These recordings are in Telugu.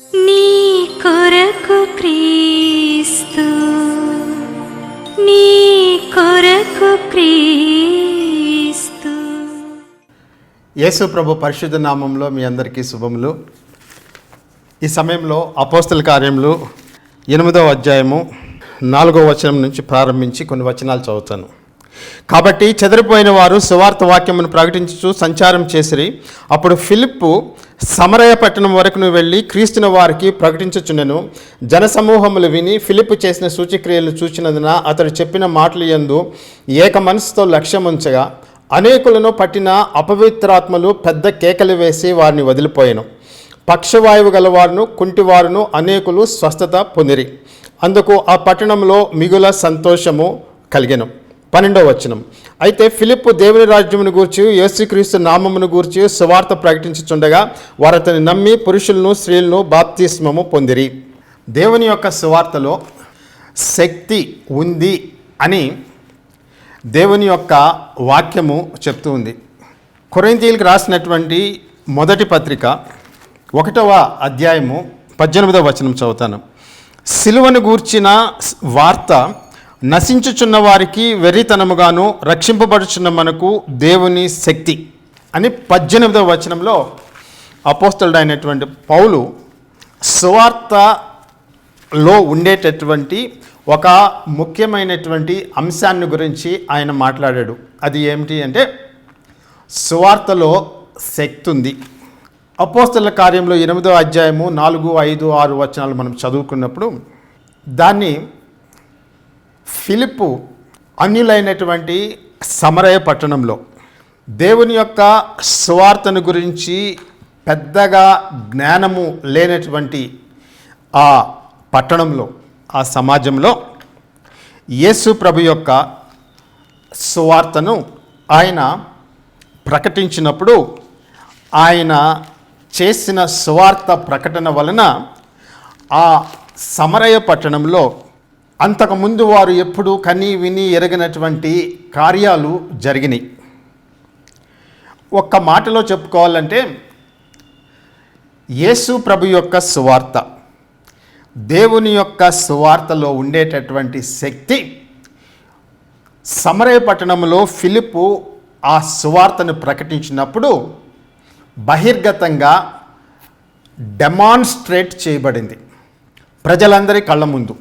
నీ కొరకు క్రీస్తు నీ కొరకు క్రీస్తు. యేసు ప్రభు పరిశుద్ధ నామంలో మీ అందరికీ శుభములు. ఈ సమయంలో అపోస్తల కార్యములు ఎనిమిదవ అధ్యాయము నాలుగో వచనం నుంచి ప్రారంభించి కొన్ని వచనాలు చదువుతాను. కాబట్టి చెదిరిపోయిన వారు సువార్త వాక్యమును ప్రకటించుచు సంచారం చేసిరి. అప్పుడు ఫిలిప్పు సమరయ పట్టణం వరకు వెళ్ళి క్రీస్తుని వారికి ప్రకటించుచుండెను. జనసమూహములు విని ఫిలిప్పు చేసిన సూచక్రియలు చూచినందున అతడు చెప్పిన మాటలు యందు ఏక మనసుతో లక్ష్యముంచగా అనేకులను పట్టిన అపవిత్రాత్మలు పెద్ద కేకలు వేసి వారిని వదిలిపోయాను. పక్షవాయువు గలవారును కుంటివారును అనేకులు స్వస్థత పొందిరి. అందుకు ఆ పట్టణంలో మిగుల సంతోషము కలిగెను. పన్నెండవ వచనం. అయితే ఫిలిప్ దేవుని రాజ్యమును గూర్చి యేసుక్రీస్తు నామమును గూర్చి సువార్త ప్రకటించుచుండగా వారు అతని నమ్మి పురుషులను స్త్రీలను బాప్తిస్మము పొందిరి. దేవుని యొక్క సువార్తలో శక్తి ఉంది అని దేవుని యొక్క వాక్యము చెప్తూ ఉంది. కొరింతీలకు రాసినటువంటి మొదటి పత్రిక ఒకటవ అధ్యాయము పద్దెనిమిదవ వచనం చదువుతాను. సిలువను గూర్చిన వార్త నశించుచున్న వారికి వెర్రితనముగాను రక్షింపబడుచున్న మనకు దేవుని శక్తి అని పద్దెనిమిదవ వచనంలో అపోస్తలుడైనటువంటి పౌలు సువార్తలో ఉండేటటువంటి ఒక ముఖ్యమైనటువంటి అంశాన్ని గురించి ఆయన మాట్లాడాడు. అది ఏమిటి అంటే సువార్తలో శక్తి ఉంది. అపోస్తల కార్యంలో ఎనిమిదో అధ్యాయము నాలుగు ఐదు ఆరు వచనాలు మనం చదువుకున్నప్పుడు దాన్ని ఫిలిప్పు అన్యులైనటువంటి సమరయ పట్టణంలో దేవుని యొక్క స్వార్థను గురించి పెద్దగా జ్ఞానము లేనటువంటి ఆ పట్టణంలో ఆ సమాజంలో యేసు ప్రభు యొక్క సువార్తను ఆయన ప్రకటించినప్పుడు ఆయన చేసిన సువార్త ప్రకటన వలన ఆ సమరయ పట్టణంలో అంతకుముందు వారు ఎప్పుడూ కని విని ఎరగినటువంటి కార్యాలు జరిగినాయి. ఒక్క మాటలో చెప్పుకోవాలంటే యేసు ప్రభు యొక్క సువార్త దేవుని యొక్క సువార్తలో ఉండేటటువంటి శక్తి సమరయ పట్టణంలో ఫిలిప్పు ఆ సువార్తను ప్రకటించినప్పుడు బహిర్గతంగా డెమాన్స్ట్రేట్ చేయబడింది. ప్రజలందరి కళ్ళ ముందు.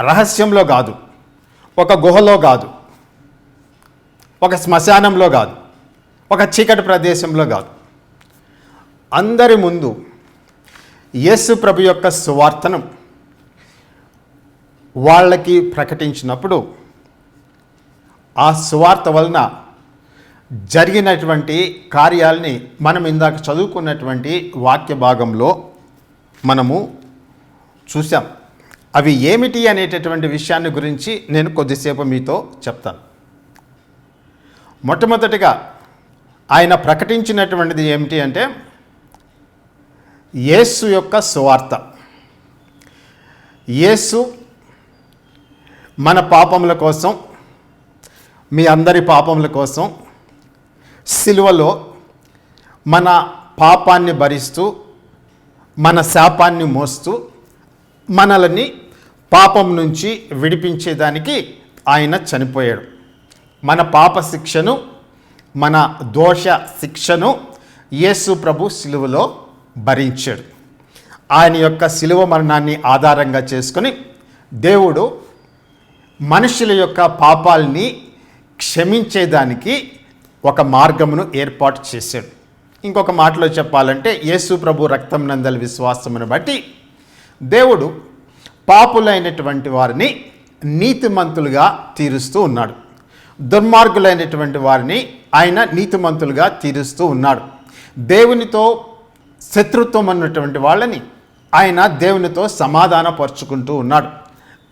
రహస్యంలో కాదు. ఒక గుహలో కాదు. ఒక శ్మశానంలో కాదు. ఒక చీకటి ప్రదేశంలో కాదు. అందరి ముందు యేసు ప్రభు యొక్క సువార్తను వాళ్ళకి ప్రకటించినప్పుడు ఆ సువార్త వలన జరిగినటువంటి కార్యాలని మనం ఇందాక చదువుకున్నటువంటి వాక్య భాగంలో మనము చూసాం అవి ఏమిటి అనేటటువంటి విషయాన్ని గురించి నేను కొద్దిసేపు మీతో చెప్తాను. మొట్టమొదటిగా ఆయన ప్రకటించినటువంటిది ఏమిటి అంటే యేసు యొక్క సువార్త. యేసు మన పాపముల కోసం మీ అందరి పాపముల కోసం సిలువలో మన పాపాన్ని భరిస్తూ మన శాపాన్ని మోస్తూ మనల్ని పాపం నుంచి విడిపించేదానికి ఆయన చనిపోయాడు. మన పాప శిక్షను మన దోష శిక్షను యేసు ప్రభు సిలువలో భరించాడు. ఆయన యొక్క సిలువ మరణాన్ని ఆధారంగా చేసుకొని దేవుడు మనుషుల యొక్క పాపాల్ని క్షమించేదానికి ఒక మార్గమును ఏర్పాటు చేశాడు. ఇంకొక మాటలో చెప్పాలంటే యేసు ప్రభు రక్తం నందల విశ్వాసమును బట్టి దేవుడు పాపులైనటువంటి వారిని నీతిమంతులుగా తీరుస్తూ ఉన్నాడు. దుర్మార్గులైనటువంటి వారిని ఆయన నీతిమంతులుగా తీరుస్తూ ఉన్నాడు. దేవునితో శత్రుత్వం అన్నటువంటి వాళ్ళని ఆయన దేవునితో సమాధానపరుచుకుంటూ ఉన్నాడు.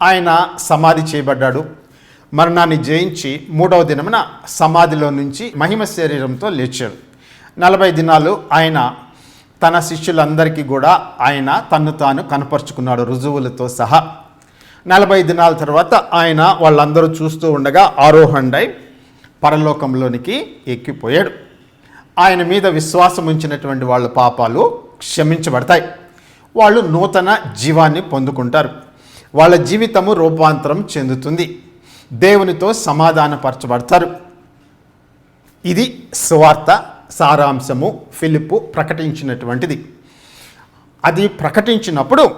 ఆయన సమాధి చేయబడ్డాడు. మరణాన్ని జయించి మూడవ దినమున సమాధిలో నుంచి మహిమ శరీరంతో లేచాడు. నలభై దినాలు ఆయన తన శిష్యులందరికీ కూడా ఆయన తన్ను తాను కనపరుచుకున్నాడు రుజువులతో సహా. నలభై దినాల తర్వాత ఆయన వాళ్ళందరూ చూస్తూ ఉండగా ఆరోహండై పరలోకంలోనికి ఎక్కిపోయాడు. ఆయన మీద విశ్వాసం ఉంచినటువంటి వాళ్ళ పాపాలు క్షమించబడతాయి. వాళ్ళు నూతన జీవాన్ని పొందుకుంటారు. వాళ్ళ జీవితము రూపాంతరం చెందుతుంది. దేవునితో సమాధానపరచబడతారు. ఇది సువార్త. సారాంశము ఫిలిప్పు ప్రకటించినటువంటిది. అది ప్రకటించినప్పుడు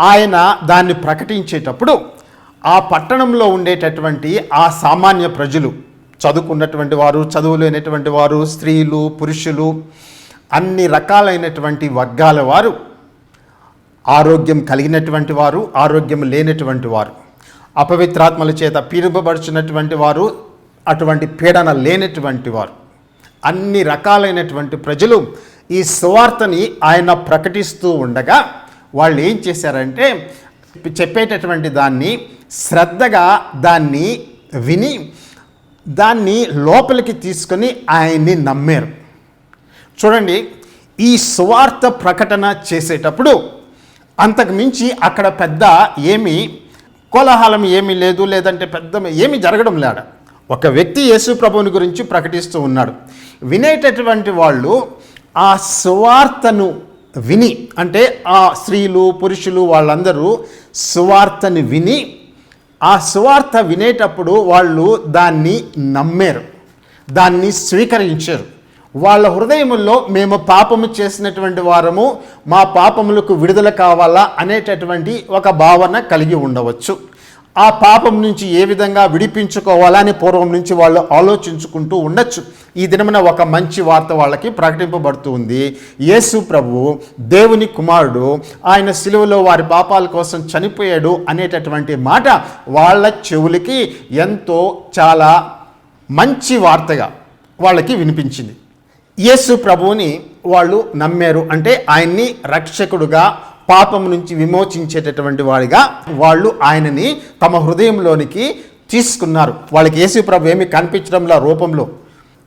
ఆయన దాన్ని ప్రకటించేటప్పుడు ఆ పట్టణంలో ఉండేటటువంటి ఆ సామాన్య ప్రజలు చదువుకున్నటువంటి వారు చదువు లేనటువంటి వారు స్త్రీలు పురుషులు అన్ని రకాలైనటువంటి వర్గాల వారు ఆరోగ్యం కలిగినటువంటి వారు ఆరోగ్యం లేనటువంటి వారు అపవిత్రాత్మల చేత పీడింపబడుచున్నటువంటి వారు అటువంటి పీడన లేనటువంటి వారు. అన్ని రకాలైనటువంటి ప్రజలు ఈ సువార్తని ఆయన ప్రకటిస్తూ ఉండగా వాళ్ళు ఏం చేశారంటే చెప్పేటటువంటి దాన్ని శ్రద్ధగా దాన్ని విని దాన్ని లోపలికి తీసుకొని ఆయన్ని నమ్మారు. చూడండి ఈ సువార్త ప్రకటన చేసేటప్పుడు అంతకు మించి అక్కడ పెద్ద ఏమి కోలాహలం ఏమీ లేదు లేదంటే పెద్ద ఏమీ జరగడం లేడ. ఒక వ్యక్తి యేసు ప్రభువుని గురించి ప్రకటిస్తూ ఉన్నాడు. వినేటటువంటి వాళ్ళు ఆ సువార్తను విని అంటే ఆ స్త్రీలు పురుషులు వాళ్ళందరూ సువార్తని విని ఆ సువార్త వినేటప్పుడు వాళ్ళు దాన్ని నమ్మారు దాన్ని స్వీకరించారు. వాళ్ళ హృదయముల్లో మేము పాపము చేసినటువంటి వారము మా పాపములకు విడుదల కావాలా అనేటటువంటి ఒక భావన కలిగి ఉండవచ్చు. ఆ పాపం నుంచి ఏ విధంగా విడిపించుకోవాలని పూర్వం నుంచి వాళ్ళు ఆలోచించుకుంటూ ఉండొచ్చు. ఈ దినమున ఒక మంచి వార్త వాళ్ళకి ప్రకటింపబడుతూ ఉంది యేసు ప్రభు దేవుని కుమారుడు ఆయన సిలువలో వారి పాపాల కోసం చనిపోయాడు అనేటటువంటి మాట వాళ్ళ చెవులకి ఎంతో చాలా మంచి వార్తగా వాళ్ళకి వినిపించింది. యేసు ప్రభువుని వాళ్ళు నమ్మారు. అంటే ఆయన్ని రక్షకుడుగా పాపం నుంచి విమోచించేటటువంటి వాడిగా వాళ్ళు ఆయనని తమ హృదయంలోనికి తీసుకున్నారు. వాళ్ళకి యేసు ప్రభు ఏమి కనిపించడంలో రూపంలో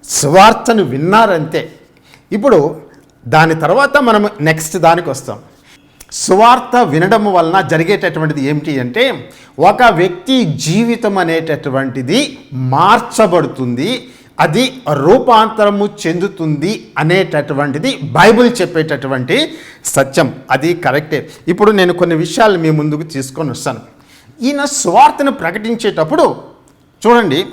సువార్తను విన్నారంతే. ఇప్పుడు దాని తర్వాత మనం నెక్స్ట్ దానికి వస్తాం. సువార్త వినడం వలన జరిగేటటువంటిది ఏమిటి అంటే ఒక వ్యక్తి జీవితం అనేటటువంటిది మార్చబడుతుంది. అది రూపాంతరము చెందుతుంది అనేటటువంటిది బైబిల్ చెప్పేటటువంటి సత్యం. అది కరెక్టే. ఇప్పుడు నేను కొన్ని విషయాలు మీ ముందుకు తీసుకొని వస్తాను. ఈయన స్వార్థను ప్రకటించేటప్పుడు చూడండి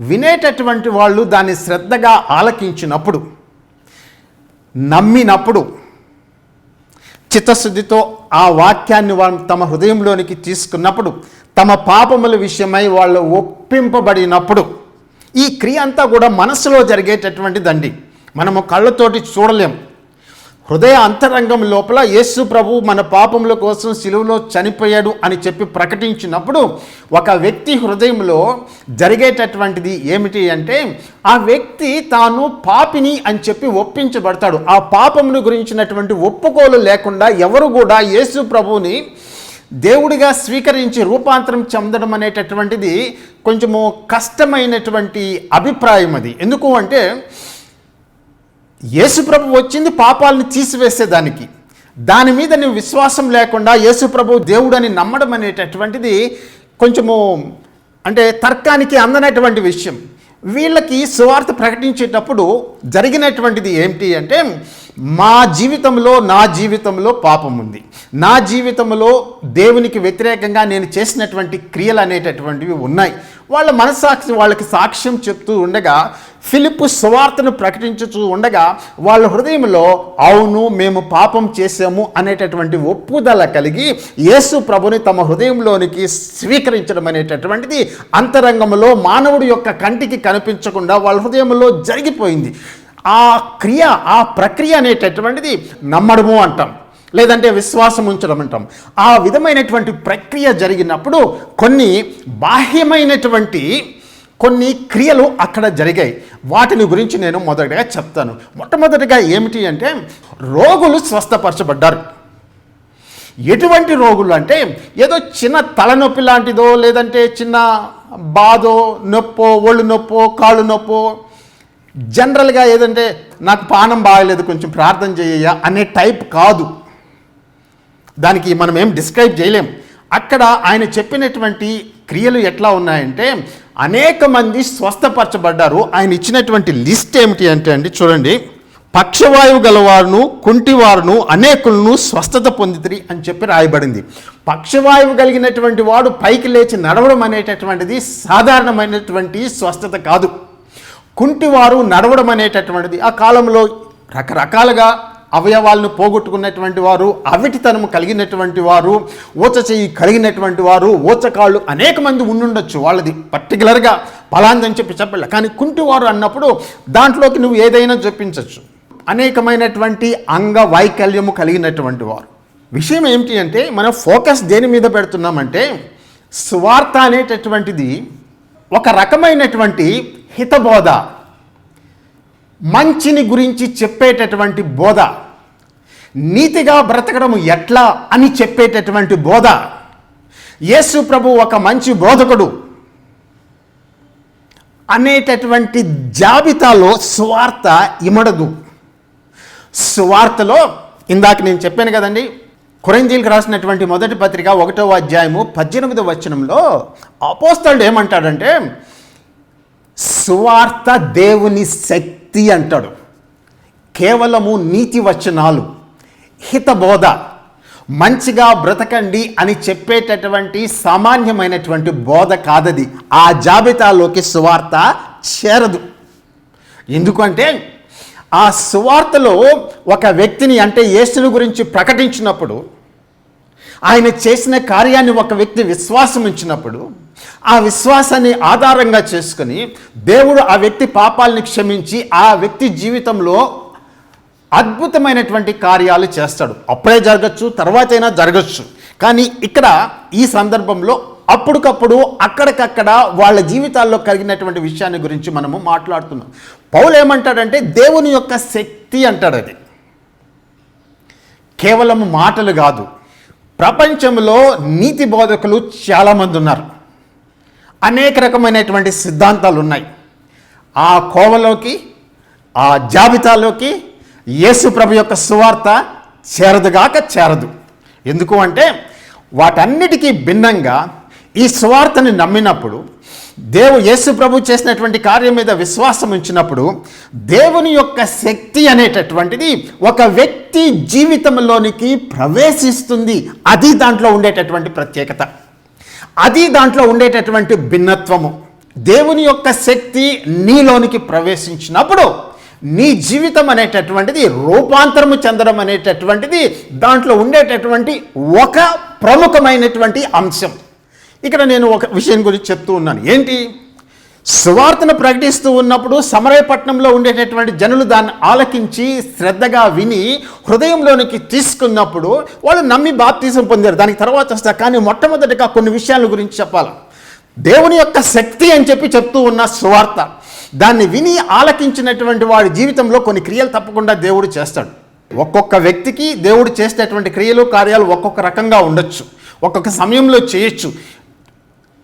వినేటటువంటి వాళ్ళు దాన్ని శ్రద్ధగా ఆలకించినప్పుడు నమ్మినప్పుడు చిత్తశుద్ధితో ఆ వాక్యాన్ని వాళ్ళు తమ హృదయంలోనికి తీసుకున్నప్పుడు తమ పాపముల విషయమై వాళ్ళు ఒప్పింపబడినప్పుడు ఈ క్రియ అంతా కూడా మనసులో జరిగేటటువంటిదండి మనము కళ్ళతోటి చూడలేం. హృదయ అంతరంగం లోపల యేసు ప్రభు మన పాపముల కోసం సిలువలో చనిపోయాడు అని చెప్పి ప్రకటించినప్పుడు ఒక వ్యక్తి హృదయంలో జరిగేటటువంటిది ఏమిటి అంటే ఆ వ్యక్తి తాను పాపిని అని చెప్పి ఒప్పించబడతాడు. ఆ పాపమును గురించినటువంటి ఒప్పుకోలు లేకుండా ఎవరు కూడా యేసు ప్రభువుని దేవుడిగా స్వీకరించి రూపాంతరం చెందడం అనేటటువంటిది కొంచెము కష్టమైనటువంటి అభిప్రాయం అది. ఎందుకు అంటే యేసుప్రభు వచ్చింది పాపాలను తీసివేసేదానికి. దాని మీద నువ్వు విశ్వాసం లేకుండా యేసుప్రభు దేవుడని నమ్మడం అనేటటువంటిది కొంచెము అంటే తర్కానికి అందనటువంటి విషయం. వీళ్ళకి సువార్త ప్రకటించేటప్పుడు జరిగినటువంటిది ఏంటి అంటే మా జీవితంలో నా జీవితంలో పాపం ఉంది. నా జీవితంలో దేవునికి వ్యతిరేకంగా నేను చేసినటువంటి క్రియలు అనేటటువంటివి ఉన్నాయి. వాళ్ళ మనస్సాక్షి వాళ్ళకి సాక్ష్యం చెప్తూ ఉండగా ఫిలిప్ సువార్తను ప్రకటించుతూ ఉండగా వాళ్ళ హృదయంలో అవును మేము పాపం చేసాము అనేటటువంటి ఒప్పుదల కలిగి యేసు ప్రభుని తమ హృదయంలోనికి స్వీకరించడం అనేటటువంటిది అంతరంగంలో మానవుడి యొక్క కంటికి కనిపించకుండా వాళ్ళ హృదయంలో జరిగిపోయింది. ఆ క్రియ ఆ ప్రక్రియ అనేటటువంటిది నమ్మడము అంటాం. లేదంటే విశ్వాసం ఉంచడం అంటాం. ఆ విధమైనటువంటి ప్రక్రియ జరిగినప్పుడు కొన్ని బాహ్యమైనటువంటి కొన్ని క్రియలు అక్కడ జరిగాయి. వాటిని గురించి నేను మొదటగా చెప్తాను. మొట్టమొదటిగా ఏమిటి అంటే రోగులు స్వస్థపరచబడ్డారు. ఎటువంటి రోగులు అంటే ఏదో చిన్న తలనొప్పి లాంటిదో లేదంటే చిన్న బాధో నొప్పో ఒళ్ళు నొప్పో కాళ్ళు నొప్పో జనరల్గా ఏదంటే నాకు పానం బాగలేదు కొంచెం ప్రార్థన చేయ అనే టైప్ కాదు. దానికి మనం ఏం డిస్క్రైబ్ చేయలేం. అక్కడ ఆయన చెప్పినటువంటి క్రియలు ఎట్లా ఉన్నాయంటే అనేక మంది స్వస్థపరచబడ్డారు. ఆయన ఇచ్చినటువంటి లిస్ట్ ఏమిటి అంటే అండి చూడండి. పక్షవాయువు గలవారును కుంటివారును అనేకులను స్వస్థత పొందితిరి అని చెప్పి రాయబడింది. పక్షవాయువు కలిగినటువంటి వాడు పైకి లేచి నడవడం అనేటటువంటిది సాధారణమైనటువంటి స్వస్థత కాదు. కుంటివారు నడవడం అనేటటువంటిది. ఆ కాలంలో రకరకాలుగా అవయవాలను పోగొట్టుకున్నటువంటి వారు అవిటితనము కలిగినటువంటి వారు ఊచ చెయ్యి కలిగినటువంటి వారు ఊచకాళ్ళు అనేక మంది ఉండుండొచ్చు. వాళ్ళది పర్టికులర్గా పలాందని చెప్పి చెప్పలే. కానీ కుంటివారు అన్నప్పుడు దాంట్లోకి నువ్వు ఏదైనా చెప్పించవచ్చు అనేకమైనటువంటి అంగ వైకల్యము కలిగినటువంటి వారు. విషయం ఏమిటి అంటే మనం ఫోకస్ దేని మీద పెడుతున్నామంటే స్వార్థ అనేటటువంటిది ఒక రకమైనటువంటి హితబోధ. మంచిని గురించి చెప్పేటటువంటి బోధ. నీతిగా బ్రతకడం ఎట్లా అని చెప్పేటటువంటి బోధ. యేసు ప్రభు ఒక మంచి బోధకుడు. అనేటటువంటి జాబితాలో స్వార్థ ఇమడదు. స్వార్థలో ఇందాక నేను చెప్పాను కదండి కురంజీలకు రాసినటువంటి మొదటి పత్రిక ఒకటో అధ్యాయము పద్దెనిమిదో వచనంలో అపోస్తలు ఏమంటాడంటే సువార్త దేవుని శక్తి అంటాడు. కేవలము నీతి వచనాలు హితబోధ మంచిగా బ్రతకండి అని చెప్పేటటువంటి సామాన్యమైనటువంటి బోధ కాదది. ఆ జాబితాలోకి సువార్త చేరదు. ఎందుకంటే ఆ సువార్తలో ఒక వ్యక్తిని అంటే యేసుని గురించి ప్రకటించినప్పుడు ఆయన చేసిన కార్యాన్ని ఒక వ్యక్తి విశ్వాసం ఉంచినప్పుడు ఆ విశ్వాసాన్ని ఆధారంగా చేసుకుని దేవుడు ఆ వ్యక్తి పాపాలని క్షమించి ఆ వ్యక్తి జీవితంలో అద్భుతమైనటువంటి కార్యాలు చేస్తాడు. అప్పుడే జరగచ్చు తర్వాతైనా జరగచ్చు. కానీ ఇక్కడ ఈ సందర్భంలో అప్పటికప్పుడు అక్కడికక్కడ వాళ్ళ జీవితాల్లో కలిగినటువంటి విషయాన్ని గురించి మనము మాట్లాడుతున్నాం. పౌలు ఏమంటాడంటే దేవుని యొక్క శక్తి అంటాడు అది. కేవలం మాటలు కాదు. ప్రపంచంలో నీతి బోధకులు చాలామంది ఉన్నారు. అనేక రకమైనటువంటి సిద్ధాంతాలు ఉన్నాయి ఆ కోవలోకి ఆ జాబితాలోకి యేసు ప్రభు యొక్క సువార్త చేరదుగాక చేరదు. ఎందుకు అంటే వాటన్నిటికీ భిన్నంగా ఈ సువార్తని నమ్మినప్పుడు దేవు యేసు ప్రభు చేసినటువంటి కార్యం మీద విశ్వాసం ఉంచినప్పుడు దేవుని యొక్క శక్తి అనేటటువంటిది ఒక వ్యక్తి జీవితంలోనికి ప్రవేశిస్తుంది. అది దాంట్లో ఉండేటటువంటి ప్రత్యేకత. అది దాంట్లో ఉండేటటువంటి భిన్నత్వము. దేవుని యొక్క శక్తి నీలోనికి ప్రవేశించినప్పుడు నీ జీవితం అనేటటువంటిది రూపాంతరము చెందడం అనేటటువంటిది దాంట్లో ఉండేటటువంటి ఒక ప్రముఖమైనటువంటి అంశం. ఇక్కడ నేను ఒక విషయం గురించి చెప్తూ ఉన్నాను. ఏంటి? సువార్తను ప్రకటిస్తూ ఉన్నప్పుడు సమరయపట్నంలో ఉండేటటువంటి జనులు దాన్ని ఆలకించి శ్రద్ధగా విని హృదయంలోనికి తీసుకున్నప్పుడు వాళ్ళు నమ్మి బాప్తీసం పొందారు. దానికి తర్వాత వస్తా కానీ మొట్టమొదటిగా కొన్ని విషయాల గురించి చెప్పాలి. దేవుని యొక్క శక్తి అని చెప్పి చెప్తూ ఉన్న సువార్త దాన్ని విని ఆలకించినటువంటి వాడి జీవితంలో కొన్ని క్రియలు తప్పకుండా దేవుడు చేస్తాడు. ఒక్కొక్క వ్యక్తికి దేవుడు చేసేటటువంటి క్రియలు కార్యాలు ఒక్కొక్క రకంగా ఉండొచ్చు. ఒక్కొక్క సమయంలో చేయొచ్చు.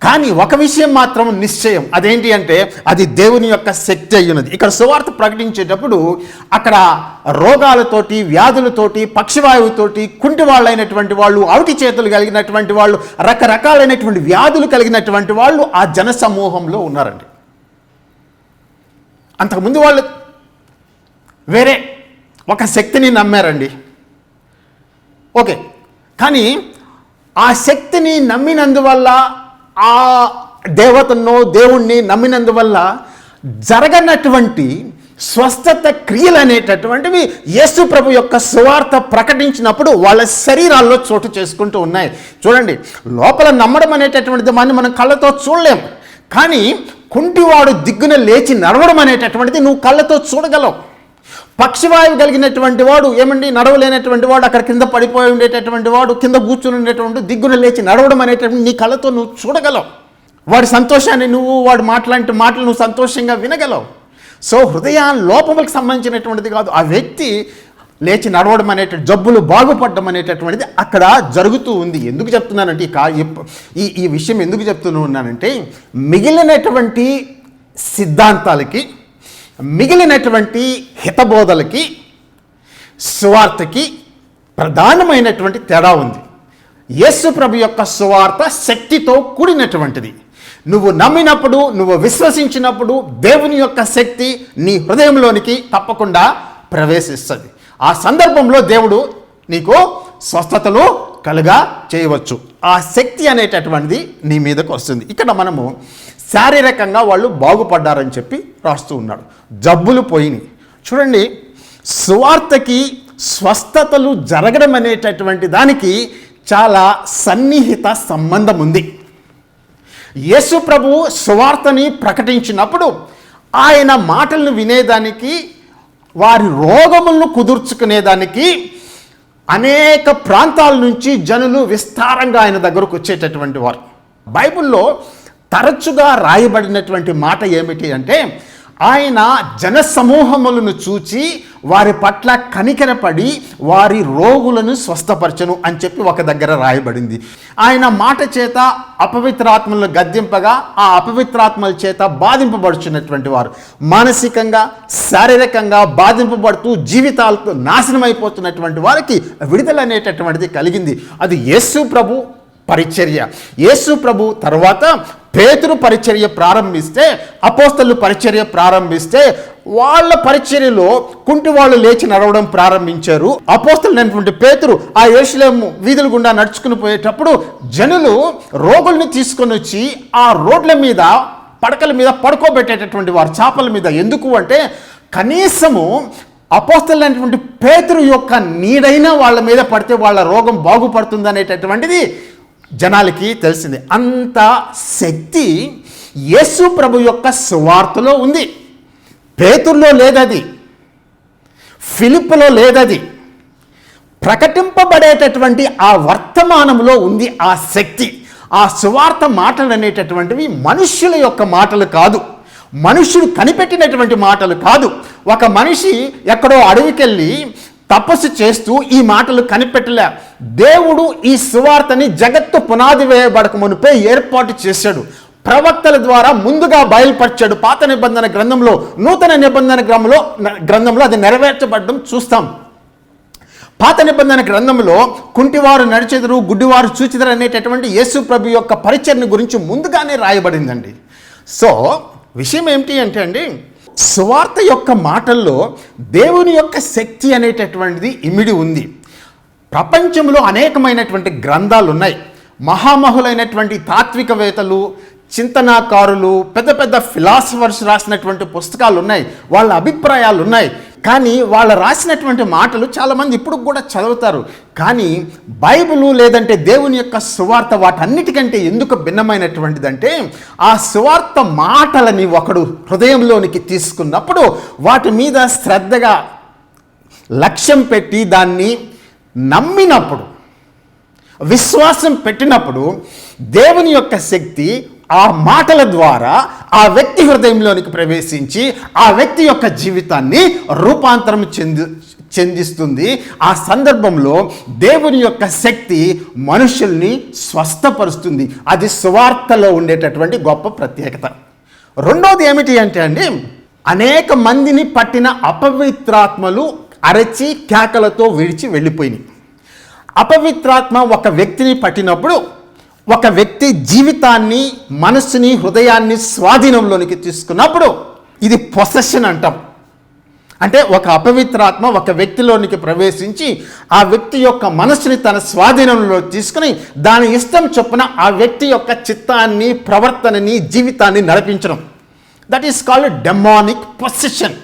కానీ ఒక విషయం మాత్రం నిశ్చయం. అదేంటి అంటే అది దేవుని యొక్క శక్తి అయ్యున్నది. ఇక్కడ సువార్త ప్రకటించేటప్పుడు అక్కడ రోగాలతోటి వ్యాధులతోటి పక్షివాయువుతోటి కుంటి వాళ్ళైనటువంటి వాళ్ళు అవిటి చేతులు కలిగినటువంటి వాళ్ళు రకరకాలైనటువంటి వ్యాధులు కలిగినటువంటి వాళ్ళు ఆ జన సమూహంలో ఉన్నారండి. అంతకుముందు వాళ్ళు వేరే ఒక శక్తిని నమ్మారండి. ఓకే. కానీ ఆ శక్తిని నమ్మినందువల్ల ఆ దేవతను దేవుణ్ణి నమ్మినందువల్ల జరగనటువంటి స్వస్థత క్రియలు అనేటటువంటివి యేసు ప్రభు యొక్క సువార్త ప్రకటించినప్పుడు వాళ్ళ శరీరాల్లో చోటు చేసుకుంటూ ఉన్నాయి. చూడండి లోపల నమ్మడం అనేటటువంటిది మనం మనం కళ్ళతో చూడలేం. కానీ కుంటివాడు దిగ్గున లేచి నడవడం అనేటటువంటిది నువ్వు కళ్ళతో చూడగలవు. పక్షివాయువు కలిగినటువంటి వాడు ఏమండి? నడవలేనటువంటి వాడు అక్కడ కింద పడిపోయి ఉండేటటువంటి వాడు కింద కూర్చుని ఉండేటువంటి దిగ్గున లేచి నడవడం అనేటటువంటి నీ కళ్ళతో నువ్వు చూడగలవు. వాడి సంతోషాన్ని నువ్వు వాడు మాట్లాంటి మాటలు నువ్వు సంతోషంగా వినగలవు. సో హృదయ లోపములకు సంబంధించినటువంటిది కాదు. ఆ వ్యక్తి లేచి నడవడం అనేట జబ్బులు బాగుపడడం అనేటటువంటిది అక్కడ జరుగుతూ ఉంది. ఎందుకు చెప్తున్నానంటే ఈ కా ఈ ఈ విషయం ఎందుకు చెప్తూనే ఉన్నానంటే మిగిలినటువంటి సిద్ధాంతాలకి మిగిలినటువంటి హితబోధలకి సువార్తకి ప్రధానమైనటువంటి తేడా ఉంది. యేసు ప్రభు యొక్క సువార్త శక్తితో కూడినటువంటిది. నువ్వు నమ్మినప్పుడు నువ్వు విశ్వసించినప్పుడు దేవుని యొక్క శక్తి నీ హృదయంలోనికి తప్పకుండా ప్రవేశిస్తుంది. ఆ సందర్భంలో దేవుడు నీకు స్వస్థతలు కలుగా చేయవచ్చు. ఆ శక్తి అనేటటువంటిది నీ మీదకు వస్తుంది. ఇక్కడ మనము శారీరకంగా వాళ్ళు బాగుపడ్డారని చెప్పి రాస్తూ ఉన్నాడు. జబ్బులు పోయినాయి. చూడండి సువార్తకి స్వస్థతలు జరగడం అనేటటువంటి దానికి చాలా సన్నిహిత సంబంధం ఉంది. యేసు ప్రభు సువార్తని ప్రకటించినప్పుడు ఆయన మాటలను వినేదానికి వారి రోగములను కుదుర్చుకునేదానికి అనేక ప్రాంతాల నుంచి జనులు విస్తారంగా ఆయన దగ్గరకు వచ్చేటటువంటి వారు. బైబిల్లో తరచుగా రాయబడినటువంటి మాట ఏమిటి అంటే ఆయన జన సమూహములను చూచి వారి పట్ల కనికరపడి వారి రోగులను స్వస్థపరచను అని చెప్పి ఒక దగ్గర రాయబడింది. ఆయన మాట చేత అపవిత్రాత్మలను గద్దింపగా ఆ అపవిత్రాత్మల చేత బాధింపబడుచున్నటువంటి వారు. మానసికంగా శారీరకంగా బాధింపబడుతూ జీవితాలతో నాశనం అయిపోతున్నటువంటి వారికి విడుదల అనేటటువంటిది కలిగింది. అది యేసు ప్రభు పరిచర్య. యేసు ప్రభు తర్వాత పేతురు పరిచర్య ప్రారంభిస్తే అపోస్తలు పరిచర్య ప్రారంభిస్తే వాళ్ళ పరిచర్యలో కుంటి వాళ్ళు లేచి నడవడం ప్రారంభించారు. అపోస్తలైనటువంటి పేతురు ఆ యేసులేము వీధుల గుండా నడుచుకుని పోయేటప్పుడు జనులు రోగుల్ని తీసుకొని వచ్చి ఆ రోడ్ల మీద పడకల మీద పడుకోబెట్టేటటువంటి వారు చేపల మీద. ఎందుకు అంటే కనీసము అపోస్తలైనటువంటి పేతురు యొక్క నీడైన వాళ్ళ మీద పడితే వాళ్ళ రోగం బాగుపడుతుంది అనేటటువంటిది జనాలకి తెలిసింది. అంత శక్తి యేసు ప్రభు యొక్క సువార్తలో ఉంది. పేతుల్లో లేదది. ఫిలిప్లో లేదది. ప్రకటింపబడేటటువంటి ఆ వర్తమానంలో ఉంది ఆ శక్తి. ఆ సువార్త మాటలు అనేటటువంటివి మనుష్యుల యొక్క మాటలు కాదు. మనుషులు కనిపెట్టినటువంటి మాటలు కాదు. ఒక మనిషి ఎక్కడో అడవికెళ్ళి తపస్సు చేస్తూ ఈ మాటలు కనిపెట్టలే. దేవుడు ఈ సువార్తని జగత్తు పునాది వేయబడక మునిపే ఏర్పాటు చేశాడు. ప్రవక్తల ద్వారా ముందుగా బయలుపరిచాడు. పాత నిబంధన గ్రంథంలో నూతన నిబంధన గ్రంథంలో గ్రంథంలో అది నెరవేర్చబడడం చూస్తాం. పాత నిబంధన గ్రంథంలో కుంటివారు నడిచెదరు గుడ్డివారు చూచెదరు అనేటటువంటి యేసు ప్రభు యొక్క పరిచర్ని గురించి ముందుగానే రాయబడిందండి. సో విషయం ఏమిటి అంటే అండి సువార్త యొక్క మాటల్లో దేవుని యొక్క శక్తి అనేటటువంటిది ఇమిడి ఉంది. ప్రపంచంలో అనేకమైనటువంటి గ్రంథాలు ఉన్నాయి మహామహులైనటువంటి తాత్వికవేత్తలు చింతనాకారులు పెద్ద పెద్ద ఫిలాసఫర్స్ రాసినటువంటి పుస్తకాలు ఉన్నాయి వాళ్ళ అభిప్రాయాలు ఉన్నాయి కానీ వాళ్ళు రాసినటువంటి మాటలు చాలామంది ఇప్పుడు కూడా చదువుతారు. కానీ బైబిలు లేదంటే దేవుని యొక్క సువార్త వాటన్నిటికంటే ఎందుకు భిన్నమైనటువంటిదంటే ఆ సువార్త మాటలని ఒకడు హృదయంలోనికి తీసుకున్నప్పుడు వాటి మీద శ్రద్ధగా లక్ష్యం పెట్టి దాన్ని నమ్మినప్పుడు విశ్వాసం పెట్టినప్పుడు దేవుని యొక్క శక్తి ఆ మాటల ద్వారా ఆ వ్యక్తి హృదయంలోనికి ప్రవేశించి ఆ వ్యక్తి యొక్క జీవితాన్ని రూపాంతరం చెంది చెందిస్తుంది. ఆ సందర్భంలో దేవుని యొక్క శక్తి మనుషుల్ని స్వస్థపరుస్తుంది. అది సువార్తలో ఉండేటటువంటి గొప్ప ప్రత్యేకత. రెండోది ఏమిటి అంటే అండి అనేక మందిని పట్టిన అపవిత్రాత్మలు అరచి కేకలతో విడిచి వెళ్ళిపోయినాయి. అపవిత్రాత్మ ఒక వ్యక్తిని పట్టినప్పుడు ఒక వ్యక్తి జీవితాన్ని మనస్సుని హృదయాన్ని స్వాధీనంలోనికి తీసుకున్నప్పుడు ఇది పొసెషన్ అంటాం. అంటే ఒక అపవిత్రాత్మ ఒక వ్యక్తిలోనికి ప్రవేశించి ఆ వ్యక్తి యొక్క మనస్సుని తన స్వాధీనంలో తీసుకుని దాని ఇష్టం చొప్పున ఆ వ్యక్తి యొక్క చిత్తాన్ని ప్రవర్తనని జీవితాన్ని నడిపించడం. That is called demonic possession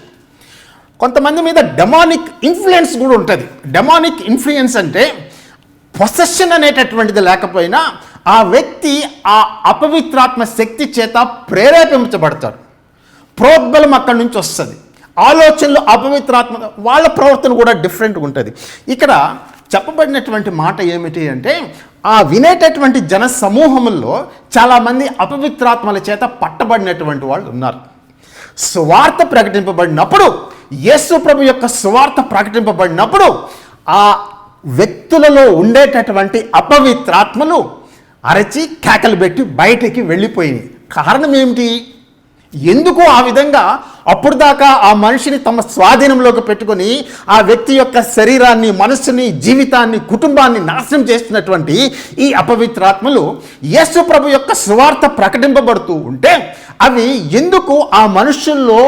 కొంతమంది మీద డెమానిక్ ఇన్ఫ్లుయెన్స్ కూడా ఉంటుంది. డెమానిక్ ఇన్ఫ్లుయెన్స్ అంటే పొసెషన్ అనేటటువంటిది లేకపోయినా ఆ వ్యక్తి ఆ అపవిత్రాత్మ శక్తి చేత ప్రేరేపించబడతాడు. ప్రోద్బలం అక్కడి నుంచి వస్తుంది. ఆలోచనలు అపవిత్రాత్మ వాళ్ళ ప్రవర్తన కూడా డిఫరెంట్గా ఉంటుంది. ఇక్కడ చెప్పబడినటువంటి మాట ఏమిటి అంటే ఆ వినేటటువంటి జన సమూహంలో చాలామంది అపవిత్రాత్మల చేత పట్టబడినటువంటి వాళ్ళు ఉన్నారు. స్వార్థ ప్రకటింపబడినప్పుడు యేసు ప్రభు యొక్క స్వార్థ ప్రకటింపబడినప్పుడు ఆ వ్యక్తులలో ఉండేటటువంటి అపవిత్రాత్మలు అరచి కేకలు పెట్టి బయటికి వెళ్ళిపోయినాయి. కారణం ఏమిటి? ఎందుకు ఆ విధంగా అప్పుడు దాకా ఆ మనిషిని తమ స్వాధీనంలోకి పెట్టుకొని ఆ వ్యక్తి యొక్క శరీరాన్ని మనస్సుని జీవితాన్ని కుటుంబాన్ని నాశనం చేస్తున్నటువంటి ఈ అపవిత్రాత్మలు యేసు ప్రభు యొక్క స్వార్థ ప్రకటింపబడుతూ ఉంటే అవి ఎందుకు ఆ మనుషుల్లో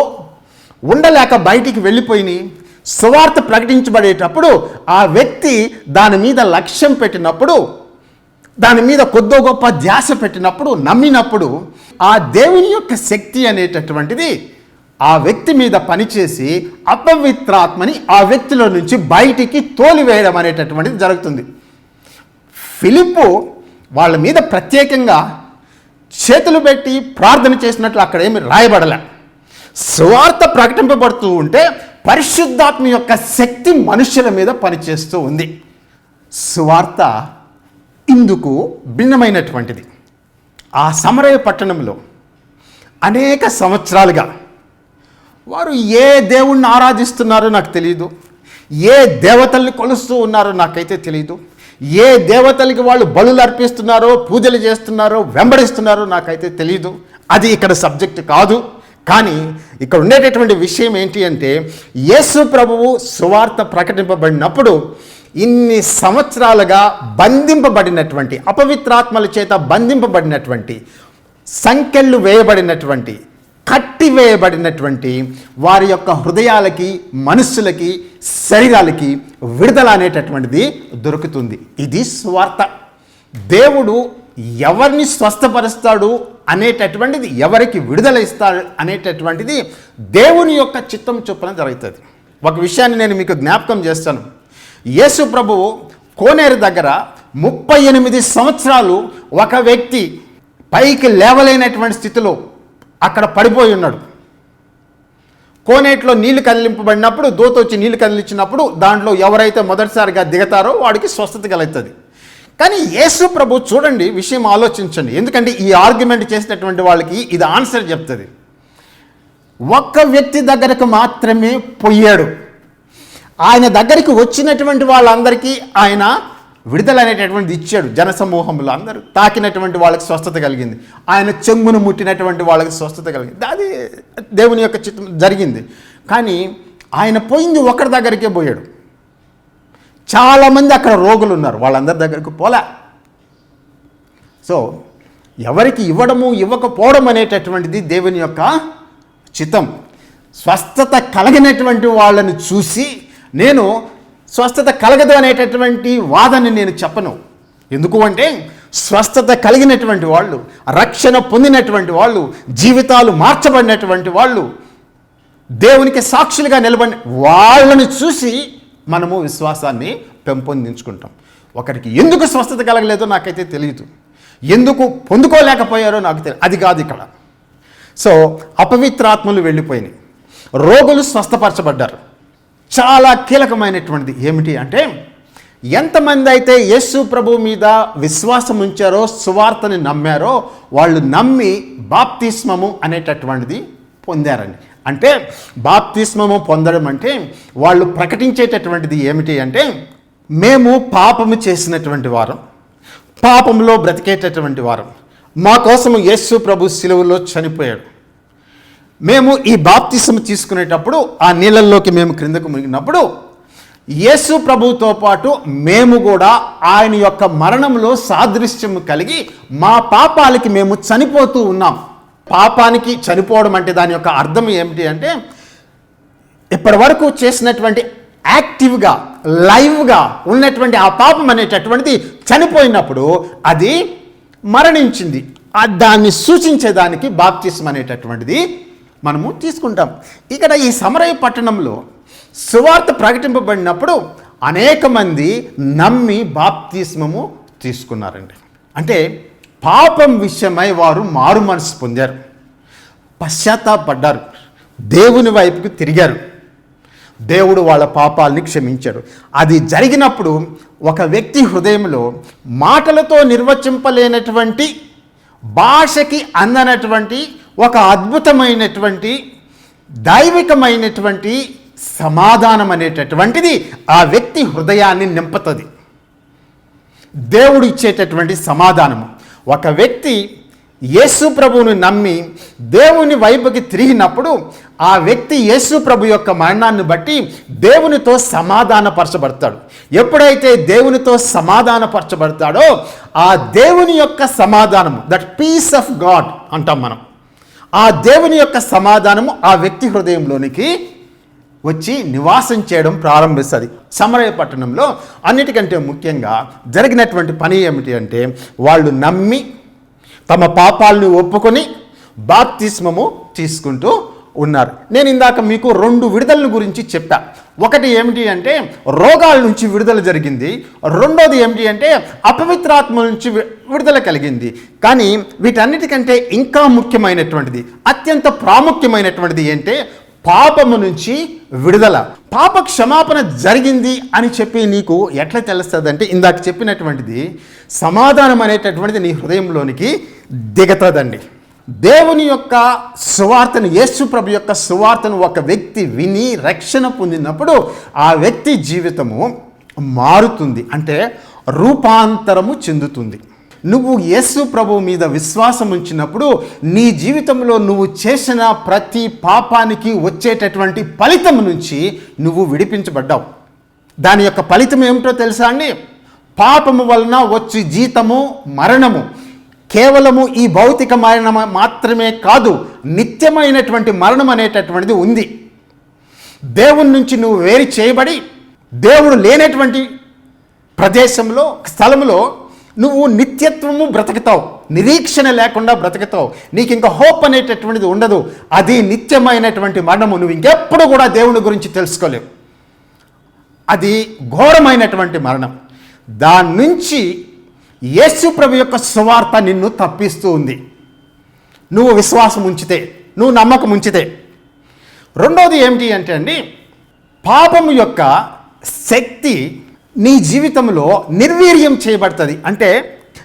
ఉండలేక బయటికి వెళ్ళిపోయినాయి? సువార్త ప్రకటించబడేటప్పుడు ఆ వ్యక్తి దాని మీద లక్ష్యం పెట్టినప్పుడు దాని మీద కొద్దో గొప్ప ధ్యాస పెట్టినప్పుడు నమ్మినప్పుడు ఆ దేవుని యొక్క శక్తి అనేటటువంటిది ఆ వ్యక్తి మీద పనిచేసి అపవిత్రాత్మని ఆ వ్యక్తిలో నుంచి బయటికి తోలివేయడం అనేటటువంటిది జరుగుతుంది. ఫిలిప్పు వాళ్ళ మీద ప్రత్యేకంగా చేతులు పెట్టి ప్రార్థన చేసినట్లు అక్కడ ఏమి రాయబడలే. సువార్త ప్రకటింపబడుతూ ఉంటే పరిశుద్ధాత్మ యొక్క శక్తి మనుషుల మీద పనిచేస్తూ ఉంది. సువార్త ఇందుకు భిన్నమైనటువంటిది. ఆ సమరయ పట్టణంలో అనేక సంవత్సరాలుగా వారు ఏ దేవుణ్ణి ఆరాధిస్తున్నారో నాకు తెలియదు ఏ దేవతల్ని కొలుస్తూ ఉన్నారో నాకైతే తెలియదు ఏ దేవతలకి వాళ్ళు బలులు అర్పిస్తున్నారో పూజలు చేస్తున్నారో వెంబడిస్తున్నారో నాకైతే తెలియదు అది ఇక్కడ సబ్జెక్ట్ కాదు. కానీ ఇక్కడ ఉండేటటువంటి విషయం ఏంటి అంటే యేసు ప్రభువు సువార్త ప్రకటింపబడినప్పుడు ఇన్ని సంవత్సరాలుగా బంధింపబడినటువంటి అపవిత్రాత్మల చేత బంధింపబడినటువంటి సంకెళ్ళు వేయబడినటువంటి కట్టివేయబడినటువంటి వారి యొక్క హృదయాలకి మనస్సులకి శరీరాలకి విడుదల అనేటటువంటిది దొరుకుతుంది. ఇది స్వార్థ. దేవుడు ఎవరిని స్వస్థపరుస్తాడు అనేటటువంటిది ఎవరికి విడుదల ఇస్తాడు అనేటటువంటిది దేవుని యొక్క చిత్తం చొప్పున జరుగుతుంది. ఒక విషయాన్ని నేను మీకు జ్ఞాపకం చేస్తాను. యేసు ప్రభువు కోనేరు దగ్గర ముప్పై ఎనిమిది సంవత్సరాలు ఒక వ్యక్తి పైకి లేవలేనటువంటి స్థితిలో అక్కడ పడిపోయి ఉన్నాడు. కోనేట్లో నీళ్ళు కదిలింపబడినప్పుడు దూత వచ్చి నీళ్ళు కదిలించినప్పుడు దాంట్లో ఎవరైతే మొదటిసారిగా దిగతారో వాడికి స్వస్థత కలుగుతుంది. కానీ యేసు ప్రభు చూడండి విషయం ఆలోచించండి. ఎందుకంటే ఈ ఆర్గ్యుమెంట్ చేసినటువంటి వాళ్ళకి ఇది ఆన్సర్ చెప్తుంది. ఒక్క వ్యక్తి దగ్గరకు మాత్రమే పోయాడు. ఆయన దగ్గరికి వచ్చినటువంటి వాళ్ళందరికీ ఆయన విడుదల అనేటటువంటిది ఇచ్చాడు జనసమూహంలో అందరూ. తాకినటువంటి వాళ్ళకి స్వస్థత కలిగింది. ఆయన చెంగును ముట్టినటువంటి వాళ్ళకి స్వస్థత కలిగింది. అది దేవుని యొక్క చిత్తం జరిగింది. కానీ ఆయన పోయింది ఒకరి దగ్గరికే పోయాడు. చాలామంది అక్కడ రోగులు ఉన్నారు. వాళ్ళందరి దగ్గరికి పోలే. సో ఎవరికి ఇవ్వడము ఇవ్వకపోవడం అనేటటువంటిది దేవుని యొక్క చిత్తం. స్వస్థత కలిగినటువంటి వాళ్ళని చూసి నేను స్వస్థత కలగదు అనేటటువంటి వాదనని నేను చెప్పను. ఎందుకు అంటే స్వస్థత కలిగినటువంటి వాళ్ళు రక్షణ పొందినటువంటి వాళ్ళు జీవితాలు మార్చబడినటువంటి వాళ్ళు దేవునికి సాక్షులుగా నిలబడి వాళ్ళని చూసి మనము విశ్వాసాన్ని పెంపొందించుకుంటాం. ఒకరికి ఎందుకు స్వస్థత కలగలేదో నాకైతే తెలియదు. ఎందుకు పొందుకోలేకపోయారో నాకు తెలియదు అది కాదు ఇక్కడ. సో అపవిత్రాత్మలు వెళ్ళిపోయినాయి. రోగులు స్వస్థపరచబడ్డారు. చాలా కీలకమైనటువంటిది. ఏమిటి అంటే ఎంతమంది అయితే యేసు ప్రభు మీద విశ్వాసం ఉంచారో సువార్తని నమ్మారో వాళ్ళు నమ్మి బాప్తిస్మము అనేటటువంటిది పొందారండి. అంటే బాప్తిస్మము పొందడం అంటే వాళ్ళు ప్రకటించేటటువంటిది ఏమిటి అంటే మేము పాపము చేసినటువంటి వారం పాపంలో బ్రతికేటటువంటి వారం. మా కోసం యేసు ప్రభు సిలువలో చనిపోయాడు. మేము ఈ బాప్తిసం తీసుకునేటప్పుడు ఆ నీళ్ళల్లోకి మేము క్రిందకు మునిగినప్పుడు యేసు ప్రభుతో పాటు మేము కూడా ఆయన యొక్క మరణంలో సాదృశ్యం కలిగి మా పాపాలకి మేము చనిపోతూ ఉన్నాం. పాపానికి చనిపోవడం అంటే దాని యొక్క అర్థం ఏమిటి అంటే ఇప్పటి వరకు చేసినటువంటి యాక్టివ్గా లైవ్గా ఉన్నటువంటి ఆ పాపం అనేటటువంటిది చనిపోయినప్పుడు అది మరణించింది. దాన్ని సూచించేదానికి బాప్తిసం అనేటటువంటిది మనము తీసుకుంటాం. ఇక్కడ ఈ సమరయ పట్టణంలో సువార్త ప్రకటింపబడినప్పుడు అనేక మంది నమ్మి బాప్తిస్మము తీసుకున్నారండి. అంటే పాపం విషయమై వారు మారు మనసు పొందారు. పశ్చాత్తాపడ్డారు. దేవుని వైపుకు తిరిగారు. దేవుడు వాళ్ళ పాపాలని క్షమించాడు అది జరిగినప్పుడు ఒక వ్యక్తి హృదయంలో మాటలతో నిర్వచింపలేనటువంటి భాషకి అందనటువంటి ఒక అద్భుతమైనటువంటి దైవికమైనటువంటి సమాధానం అనేటటువంటిది ఆ వ్యక్తి హృదయాన్ని నింపుతుంది. దేవుడు ఇచ్చేటటువంటి సమాధానము. ఒక వ్యక్తి యేసు ప్రభువును నమ్మి దేవుని వైపుకి తిరిగినప్పుడు ఆ వ్యక్తి యేసు ప్రభు యొక్క మరణాన్ని బట్టి దేవునితో సమాధానపరచబడతాడు. ఎప్పుడైతే దేవునితో సమాధానపరచబడతాడో ఆ దేవుని యొక్క సమాధానము దట్ పీస్ ఆఫ్ గాడ్ అంటాం మనం. ఆ దేవుని యొక్క సమాధానము ఆ వ్యక్తి హృదయంలోనికి వచ్చి నివాసం చేయడం ప్రారంభిస్తుంది. సమరయ పట్టణంలో అన్నిటికంటే ముఖ్యంగా జరిగినటువంటి పని ఏమిటి అంటే వాళ్ళు నమ్మి తమ పాపాలను ఒప్పుకొని బాప్తిస్మము తీసుకుంటూ ఉన్నారు. నేను ఇందాక మీకు రెండు విడుదల గురించి చెప్పా. ఒకటి ఏమిటి అంటే రోగాల నుంచి విడుదల జరిగింది. రెండోది ఏమిటి అంటే అపవిత్రాత్మ నుంచి వి- విడుదల కలిగింది. కానీ వీటన్నిటికంటే ఇంకా ముఖ్యమైనటువంటిది అత్యంత ప్రాముఖ్యమైనటువంటిది ఏంటే పాపము నుంచి విడుదల. పాప క్షమాపణ జరిగింది అని చెప్పి నీకు ఎట్లా తెలుస్తుంది అంటే ఇందాక చెప్పినటువంటిది సమాధానం అనేటటువంటిది నీ హృదయంలోనికి దిగతదండి. దేవుని యొక్క సువార్తను యేసు ప్రభు యొక్క సువార్తను ఒక వ్యక్తి విని రక్షణ పొందినప్పుడు ఆ వ్యక్తి జీవితము మారుతుంది. అంటే రూపాంతరము చెందుతుంది. నువ్వు యేసు ప్రభు మీద విశ్వాసం ఉంచినప్పుడు నీ జీవితంలో నువ్వు చేసిన ప్రతి పాపానికి వచ్చేటటువంటి ఫలితం నుంచి నువ్వు విడిపించబడ్డావు. దాని యొక్క ఫలితం ఏమిటో తెలుసా అండి? పాపము వలన వచ్చి జీతము మరణము. కేవలము ఈ భౌతిక మరణం మాత్రమే కాదు నిత్యమైనటువంటి మరణం అనేటటువంటిది ఉంది. దేవుని నుంచి నువ్వు వేరు చేయబడి దేవుడు లేనటువంటి ప్రదేశంలో స్థలంలో నువ్వు నిత్యత్వము బ్రతుకుతావు. నిరీక్షణ లేకుండా బ్రతుకుతావు. నీకు ఇంకా హోప్ అనేటటువంటిది ఉండదు. అది నిత్యమైనటువంటి మరణము. నువ్వు ఇంకెప్పుడు కూడా దేవుని గురించి తెలుసుకోలేవు. అది ఘోరమైనటువంటి మరణం. దాని నుంచి యేసు ప్రభు యొక్క సువార్త నిన్ను తప్పిస్తూ ఉంది. నువ్వు విశ్వాసం ఉంచితే నువ్వు నమ్మకం ఉంచితే. రెండోది ఏమిటి అంటే అండి పాపం యొక్క శక్తి నీ జీవితంలో నిర్వీర్యం చేయబడుతుంది. అంటే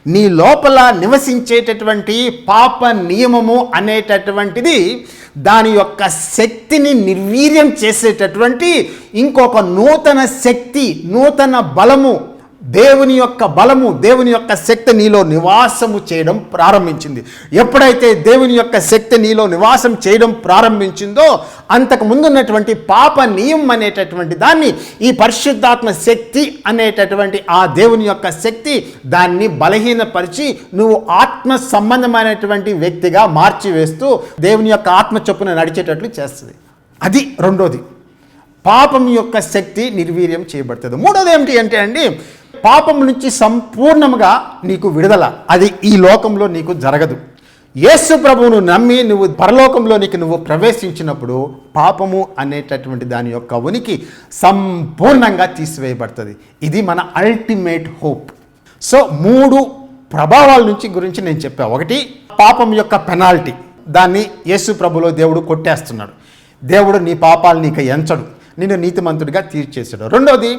నీ లోపల నివసించేటటువంటి పాప నియమము అనేటటువంటిది దాని యొక్క శక్తిని నిర్వీర్యం చేసేటటువంటి ఇంకొక నూతన శక్తి నూతన బలము దేవుని యొక్క బలము దేవుని యొక్క శక్తి నీలో నివాసము చేయడం ప్రారంభించింది. ఎప్పుడైతే దేవుని యొక్క శక్తి నీలో నివాసం చేయడం ప్రారంభించిందో అంతకు ముందున్నటువంటి పాప నియమం అనేటటువంటి దాన్ని ఈ పరిశుద్ధాత్మ శక్తి అనేటటువంటి ఆ దేవుని యొక్క శక్తి దాన్ని బలహీనపరిచి నువ్వు ఆత్మ సంబంధమైనటువంటి వ్యక్తిగా మార్చివేస్తూ దేవుని యొక్క ఆత్మ చొప్పున నడిచేటట్లు చేస్తుంది. అది రెండోది. పాపం యొక్క శక్తి నిర్వీర్యం చేయబడుతుంది. మూడోది ఏమిటి అంటే అండి పాపం నుంచి సంపూర్ణంగా నీకు విడుదల. అది ఈ లోకంలో నీకు జరగదు. యేసు ప్రభువును నమ్మి నువ్వు పరలోకంలోనికి నువ్వు ప్రవేశించినప్పుడు పాపము అనేటటువంటి దాని యొక్క ఉనికి సంపూర్ణంగా తీసివేయబడుతుంది. ఇది మన అల్టిమేట్ హోప్ సో మూడు ప్రభావాల నుంచి గురించి నేను చెప్పా. ఒకటి పాపం యొక్క పెనాల్టీ దాన్ని యేసు ప్రభులో దేవుడు కొట్టేస్తున్నాడు. దేవుడు నీ పాపాలు నీకు ఎంచడు. నిన్ను నీతిమంతుడిగా తీర్చేశాడు. రెండోది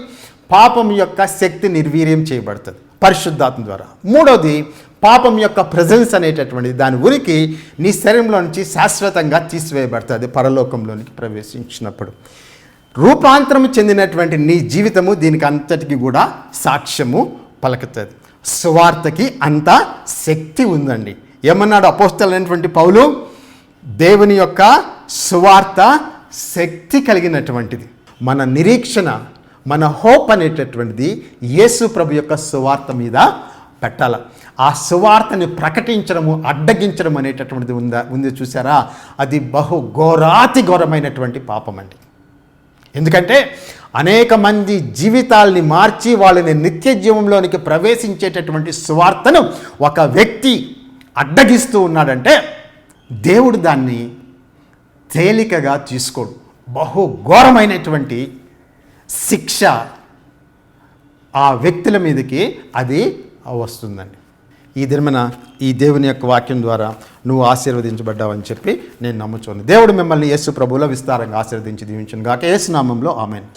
పాపం యొక్క శక్తి నిర్వీర్యం చేయబడుతుంది పరిశుద్ధాత్మ ద్వారా. మూడోది పాపం యొక్క ప్రజెన్స్ అనేటటువంటిది దాని ఉనికి నీ శరీరంలో నుంచి శాశ్వతంగా తీసివేయబడుతుంది పరలోకంలోనికి ప్రవేశించినప్పుడు. రూపాంతరం చెందినటువంటి నీ జీవితము దీనికి అంతటికి కూడా సాక్ష్యము పలుకుతుంది. సువార్తకి అంత శక్తి ఉందండి. ఏమన్నాడు అపోస్తలైనటువంటి పౌలు? దేవుని యొక్క సువార్త శక్తి కలిగినటువంటిది. మన నిరీక్షణ మన హోప్ అనేటటువంటిది యేసు ప్రభు యొక్క సువార్త మీద పెట్టాల. ఆ సువార్తని ప్రకటించడము అడ్డగించడం అనేటటువంటిది ఉందా ఉంది చూసారా అది బహు ఘోరాతి ఘోరమైనటువంటి పాపం అండి. ఎందుకంటే అనేక మంది జీవితాల్ని మార్చి వాళ్ళని నిత్య జీవంలోనికి ప్రవేశించేటటువంటి సువార్తను ఒక వ్యక్తి అడ్డగిస్తూ ఉన్నాడంటే దేవుడు దాన్ని తేలికగా తీసుకోడు. బహు ఘోరమైనటువంటి శిక్ష ఆ వ్యక్తుల మీదకి అది వస్తుందండి. ఈ దినమన ఈ దేవుని యొక్క వాక్యం ద్వారా నువ్వు ఆశీర్వదించబడ్డావని చెప్పి నేను నమ్ముచున్నాను. దేవుడు మిమ్మల్ని యేసు ప్రభువులో విస్తారంగా ఆశీర్వదించి దీవించను గాక యేసు నామంలో ఆమెను.